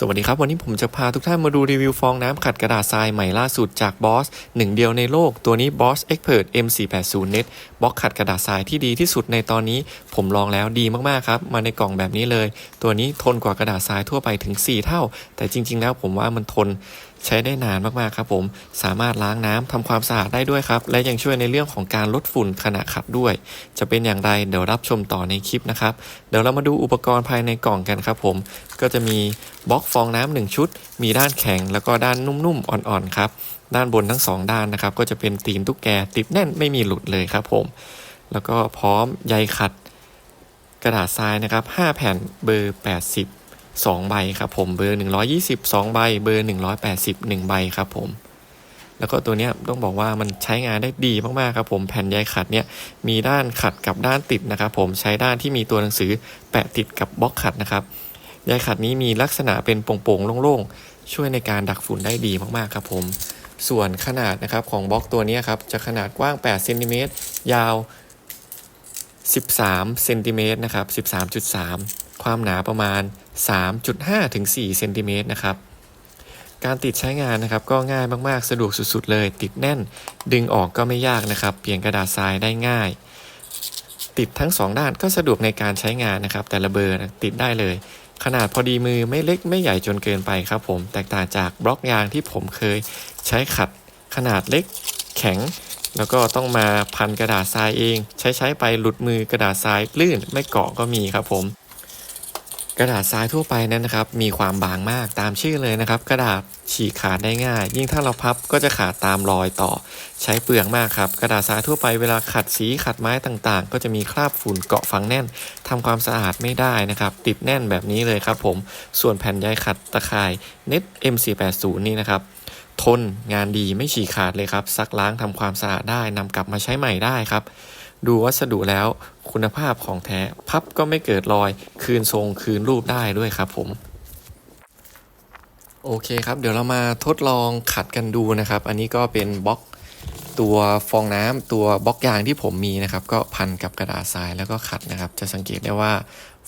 สวัสดีครับ วันนี้ผมจะพาทุกท่านมาดูรีวิวฟองน้ำขัดกระดาษทรายใหม่ล่าสุดจาก Boss หนึ่งเดียวในโลกตัวนี้ Boss Expert M480 Net บล็อกขัดกระดาษทรายที่ดีที่สุดในตอนนี้ ผมลองแล้วดีมากๆครับ มาในกล่องแบบนี้เลย ตัวนี้ทนกว่ากระดาษทรายทั่วไปถึง 4 เท่า แต่จริง ๆ แล้วผมว่ามันทนใช้ได้นานมากๆครับผมสามารถล้างน้ำทำความสะอาดได้ด้วยครับ และยังช่วยในเรื่องของการลดฝุ่นขณะขัดด้วย จะเป็นอย่างไรเดี๋ยวรับชมต่อในคลิปนะครับ เดี๋ยวเรามาดูอุปกรณ์ภายในกล่องกันครับผมก็จะมีบล็อกฟองน้ำหนึ่งชุด มีด้านแข็งแล้วก็ด้านนุ่มๆอ่อนๆครับด้านบนทั้งสองด้านนะครับ ก็จะเป็นตีนตุ๊กแกติดแน่นไม่มีหลุดเลยครับผม แล้วก็พร้อมใยขัดกระดาษทรายนะครับ 5 แผ่นเบอร์ 80 2 ใบครับผมเบอร์ 120 2 ใบ เบอร์ 180 1 ใบครับผม แล้วก็ตัวนี้ต้องบอกว่ามันใช้งานได้ดีมากๆครับผมแผ่นใยขัดเนี่ยมีด้านขัดกับด้านติดนะครับผมใช้ด้านที่มีตัวหนังสือแปะติดกับบล็อกขัดนะครับใยขัดนี้มีลักษณะเป็นโป่งๆโล่งๆ ช่วยในการดักฝุ่นได้ดีมากๆครับผม ส่วนขนาดนะครับของบล็อกตัวนี้ครับจะขนาดกว้าง8เซนติเมตรยาว 13เซนติเมตรนะครับ 13.3 ความหนาประมาณ 3.5ถึง4เซนติเมตรนะครับ การติดใช้งานนะครับก็ง่ายมากๆ สะดวกสุดๆ เลย ติดแน่นดึงออกก็ไม่ยากนะครับ เปลี่ยนกระดาษทรายได้ง่าย ติดทั้ง 2 ด้านก็สะดวกในการใช้งานนะครับ แต่ละเบอร์ติดได้เลย ขนาดพอดีมือไม่เล็กไม่ใหญ่จนเกินไปครับผม แตกต่างจากบล็อกยางที่ผมเคยใช้ขัดขนาดเล็กแข็งแล้วก็ต้องมาพันกระดาษทรายเอง ใช้ใช้ไปหลุดมือกระดาษทรายลื่นไม่เกาะก็มีครับผม กระดาษทรายทั่วไปนั้นนะครับ มีความบางมากตามชื่อเลยนะครับ กระดาษฉีกขาดได้ง่าย ยิ่งถ้าเราพับก็จะขาดตามรอยต่อ ใช้เปลืองมากครับ กระดาษทรายทั่วไปเวลาขัดสีขัดไม้ต่างๆ ก็จะมีคราบฝุ่นเกาะฝังแน่นทำความสะอาดไม่ได้นะครับ ติดแน่นแบบนี้เลยครับผม ส่วนแผ่นใยขัดตะข่าย Net M480 นี่นะครับทนงานดีไม่ฉีกขาดเลยครับซักล้างทำความสะอาดได้นำกลับมาใช้ใหม่ได้ครับ ดูวัสดุแล้วคุณภาพของแท้พับก็ไม่เกิดรอย คืนทรงคืนรูปได้ด้วยครับผม โอเคครับ เดี๋ยวเรามาทดลองขัดกันดูนะครับ อันนี้ก็เป็นบล็อกตัวฟองน้ำตัวบล็อกยางที่ผมมีนะครับ ก็พันกับกระดาษทรายแล้วก็ขัดนะครับ จะสังเกตได้ว่า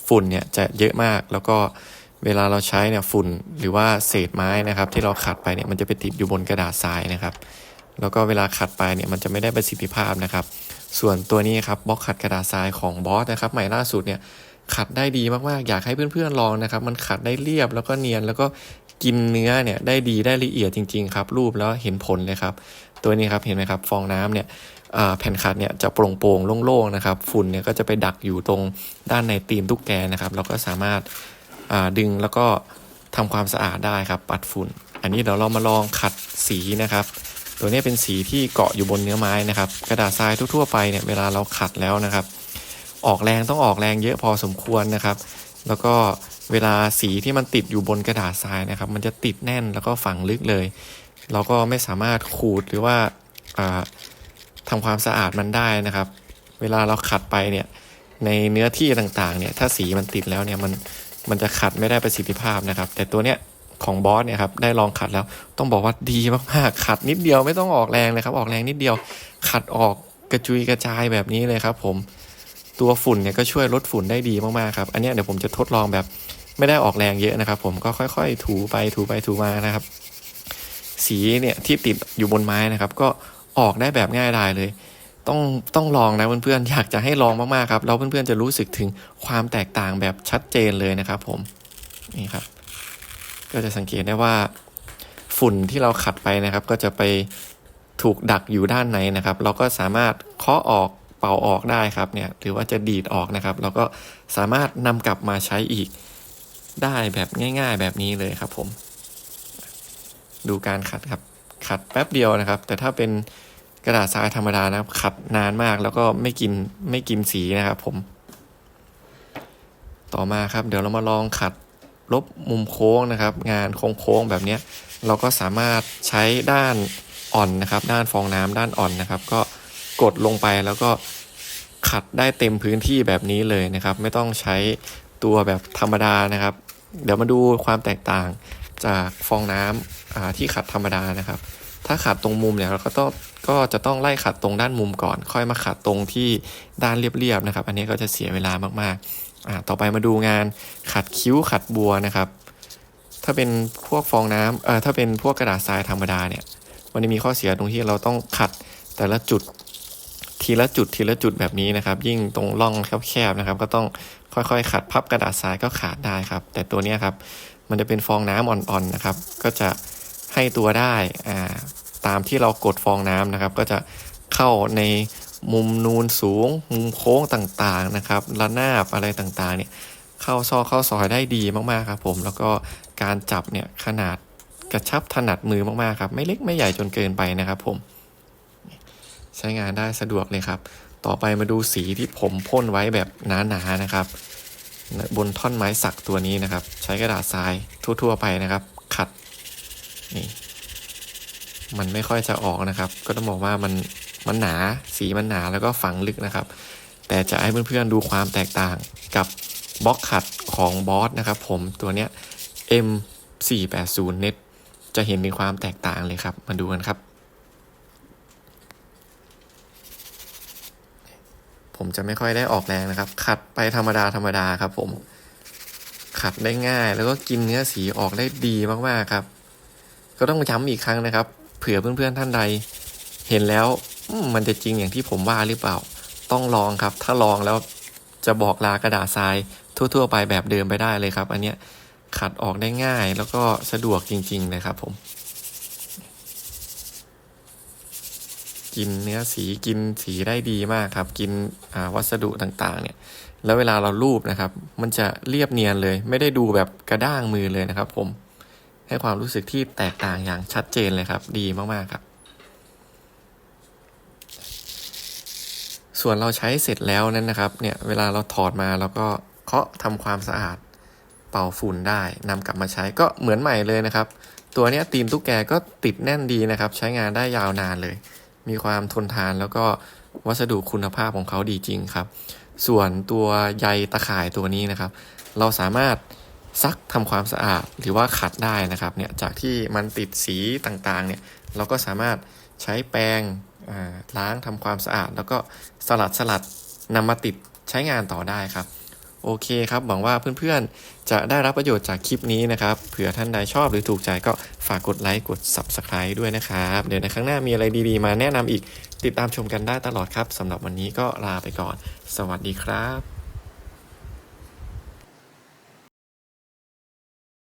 ฝุ่นเนี่ยจะเยอะมากแล้วก็เวลาเราใช้เนี่ยฝุ่นหรือว่าเศษไม้นะครับ ที่เราขัดไปเนี่ยมันจะไปติดอยู่บนกระดาษทรายนะครับ แล้วก็เวลาขัดไปเนี่ยมันจะไม่ได้ประสิทธิภาพนะครับ ส่วนตัวนี้ครับบล็อกขัดกระดาษทรายของบอสนะครับใหม่ล่าสุดเนี่ยขัดได้ดีมากๆ อยากให้เพื่อนๆลองนะครับ มันขัดได้เรียบแล้วก็เนียนแล้วก็กินเนื้อเนี่ยได้ดีได้ละเอียดจริง ๆ ครับ รูปแล้วเห็นผลเลยครับ ตัวนี้ครับเห็นไหมครับฟองน้ำเนี่ยแผ่นขัดเนี่ยจะโปร่งๆโล่งๆนะครับ ฝุ่นเนี่ยก็จะไปดักอยู่ตรงด้านในตีนตุ๊กแกนะครับเราก็สามารถดึงแล้วก็ทำความสะอาดได้ครับ ปัดฝุ่น อันนี้เดี๋ยวเรามาลองขัดสีนะครับ ตัวนี้เป็นสีที่เกาะอยู่บนเนื้อไม้นะครับ กระดาษทรายทั่วๆไปเนี่ยเวลาเราขัดแล้วนะครับ ออกแรงต้องออกแรงเยอะพอสมควรนะครับ แล้วก็เวลาสีที่มันติดอยู่บนกระดาษทรายนะครับ มันจะติดแน่นแล้วก็ฝังลึกเลย เราก็ไม่สามารถขูดหรือว่าอ่าทำความสะอาดมันได้นะครับ เวลาเราขัดไปเนี่ยในเนื้อที่ต่างๆเนี่ยถ้าสีมันติดแล้วเนี่ยมันมันจะขัดไม่ได้ประสิทธิภาพนะครับ แต่ตัวเนี้ย ของบอสเนี่ยครับได้ลองขัดแล้ว ต้องบอกว่าดีมากๆขัดนิดเดียวไม่ต้องออกแรงเลยครับ ออกแรงนิดเดียว ขัดออกกระจุยกระจายแบบนี้เลยครับ ผมตัวฝุ่นเนี่ยก็ช่วยลดฝุ่นได้ดีมากๆครับ อันนี้เดี๋ยวผมจะทดลองแบบไม่ได้ออกแรงเยอะนะครับ ผมก็ค่อยๆ ถูไปถูไปถูมานะครับ สีเนี่ยที่ติดอยู่บนไม้นะครับ ก็ออกได้แบบง่ายดายเลย ต้องต้องลองนะเพื่อนๆอยากจะให้ลองมากๆครับแล้วเพื่อนๆจะรู้สึกถึงความแตกต่างแบบชัดเจนเลยนะครับ ผมนี่ครับ ก็จะสังเกตได้ว่าฝุ่นที่เราขัดไปนะครับ ก็จะไปถูกดักอยู่ด้านในนะครับ เราก็สามารถเคาะออกเป่าออกได้ครับเนี่ยหรือว่าจะดีดออกนะครับ เราก็สามารถนำกลับมาใช้อีกได้แบบง่าย ๆ แบบนี้เลยครับผม ดูการขัดครับ ขัดแป๊บเดียวนะครับ แต่ถ้าเป็นกระดาษทรายธรรมดานะครับ ขัดนานมากแล้วก็ไม่กินไม่กินสีนะครับผม ต่อมาครับ เดี๋ยวเรามาลองขัด ลบมุมโค้งนะครับ งานโค้งๆแบบนี้เราก็สามารถใช้ด้านอ่อนนะครับ ด้านฟองน้ำด้านอ่อนนะครับ ก็กดลงไปแล้วก็ขัดได้เต็มพื้นที่แบบนี้เลยนะครับ ไม่ต้องใช้ตัวแบบธรรมดานะครับ เดี๋ยวมาดูความแตกต่างจากฟองน้ำอ่าที่ขัดธรรมดานะครับ ถ้าขัดตรงมุมเนี่ยเราก็ต้องก็จะต้องไล่ขัดตรงด้านมุมก่อน ค่อยมาขัดตรงที่ด้านเรียบๆนะครับ อันนี้ก็จะเสียเวลามากๆ อ่าต่อไปมาดูงานขัดคิ้วขัดบัวนะครับ ถ้าเป็นพวกฟองน้ำเอ่อถ้าเป็นพวกกระดาษทรายธรรมดาเนี่ย มันจะมีข้อเสียตรงที่เราต้องขัดแต่ละจุดทีละจุดทีละจุดแบบนี้นะครับ ยิ่งตรงร่องแคบๆนะครับ ก็ต้องค่อยๆ ขัดพับกระดาษทรายก็ขาดได้ครับ แต่ตัวเนี้ยครับมันจะเป็นฟองน้ำอ่อนๆนะครับ ก็จะให้ตัวได้อ่าตามที่เรากดฟองน้ำนะครับ ก็จะเข้าใน มุมนูนสูง มุมโค้งต่างๆนะครับระนาบอะไรต่างๆเนี่ยเข้าซอกเข้าซอยได้ดีมากๆครับผมแล้วก็การจับเนี่ยขนาดกระชับถนัดมือมากๆครับ ไม่เล็กไม่ใหญ่จนเกินไปนะครับผมใช้งานได้สะดวกเลยครับ ต่อไปมาดูสีที่ผมพ่นไว้แบบหนาๆนะครับ บนท่อนไม้สักตัวนี้นะครับ ใช้กระดาษทรายทั่วๆไปนะครับ ขัดนี่มันไม่ค่อยจะออกนะครับ ก็ต้องบอกว่ามัน มันหนาสีมันหนาแล้วก็ฝังลึกนะครับ แต่จะให้เพื่อนๆดูความแตกต่างกับบล็อกขัดของบอสนะครับผมตัวเนี้ย M 4 8 0 Net จะเห็นมีความแตกต่างเลยครับ มาดูกันครับ ผมจะไม่ค่อยได้ออกแรงนะครับ ขัดไปธรรมดาธรรมดาครับผม ขัดได้ง่าย แล้วก็กินเนื้อสีออกได้ดีมากๆครับ ก็ต้องย้ำอีกครั้งนะครับ เผื่อเพื่อนๆท่านใด เห็นแล้ว มันจะจริงอย่างที่ผมว่าหรือเปล่า ต้องลองครับ ถ้าลองแล้วจะบอกลากระดาษทรายทั่ว ๆ ไปแบบเดิมไปได้เลยครับ อันเนี้ยขัดออกได้ง่ายแล้วก็สะดวกจริง ๆ นะครับผม กินเนื้อสีกินสีได้ดีมากครับ กินวัสดุต่างๆ เนี่ย แล้วเวลาเราลูบนะครับ มันจะเรียบเนียนเลย ไม่ได้ดูแบบกระด้างมือเลยนะครับ ผม ให้ความรู้สึกที่แตกต่างอย่างชัดเจนเลยครับ ดีมากๆครับ ส่วนเราใช้เสร็จแล้วนั้นนะครับเนี่ยเวลาเราถอดมาแล้วก็เคาะทำความสะอาดเป่าฝุ่นได้นำกลับมาใช้ก็เหมือนใหม่เลยนะครับ ตัวนี้ตีนตุ๊กแกก็ติดแน่นดีนะครับ ใช้งานได้ยาวนานเลย มีความทนทานแล้วก็วัสดุคุณภาพของเขาดีจริงครับ ส่วนตัวใยตะข่ายตัวนี้นะครับ เราสามารถซักทำความสะอาดหรือว่าขัดได้นะครับเนี่ยจากที่มันติดสีต่างๆเนี่ยเราก็สามารถ ใช้แปรงล้างทำความสะอาด แล้วก็สลัดสลัดนำมาติดใช้งานต่อได้ครับ โอเคครับ หวังว่าเพื่อนๆ จะได้รับประโยชน์จากคลิปนี้นะครับ เผื่อท่านใดชอบหรือถูกใจก็ฝากกดไลค์กด Subscribe ด้วยนะครับ เดี๋ยวในครั้งหน้ามีอะไรดีๆ มาแนะนำอีกติดตามชมกันได้ตลอดครับสำหรับวันนี้ก็ลาไปก่อน สวัสดีครับ